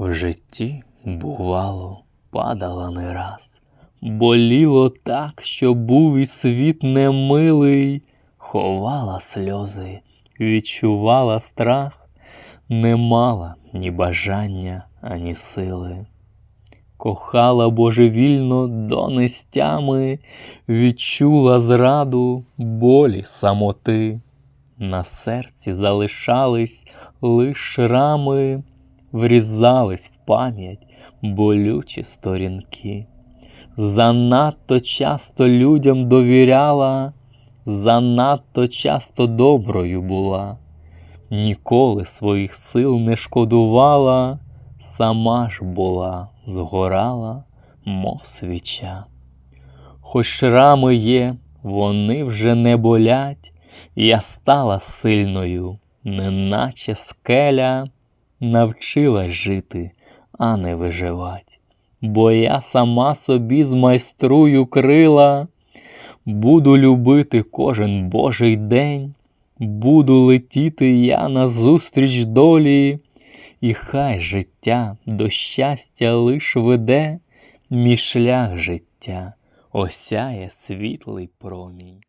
В житті, бувало, падала не раз. Боліло так, що був і світ немилий, ховала сльози, відчувала страх, не мала ні бажання, ані сили. Кохала божевільно до нестями, відчула зраду болі самоти. На серці залишались лиш шрами, врізались в пам'ять болючі сторінки. Занадто часто людям довіряла, занадто часто доброю була, ніколи своїх сил не шкодувала, сама ж була, згорала, мов свіча. Хоч шрами є, вони вже не болять, я стала сильною, неначе скеля, навчилась жити, а не виживать. Бо я сама собі змайструю крила, буду любити кожен божий день, буду летіти я назустріч долі, і хай життя до щастя лиш веде, мій шлях життя осяє світлий промінь.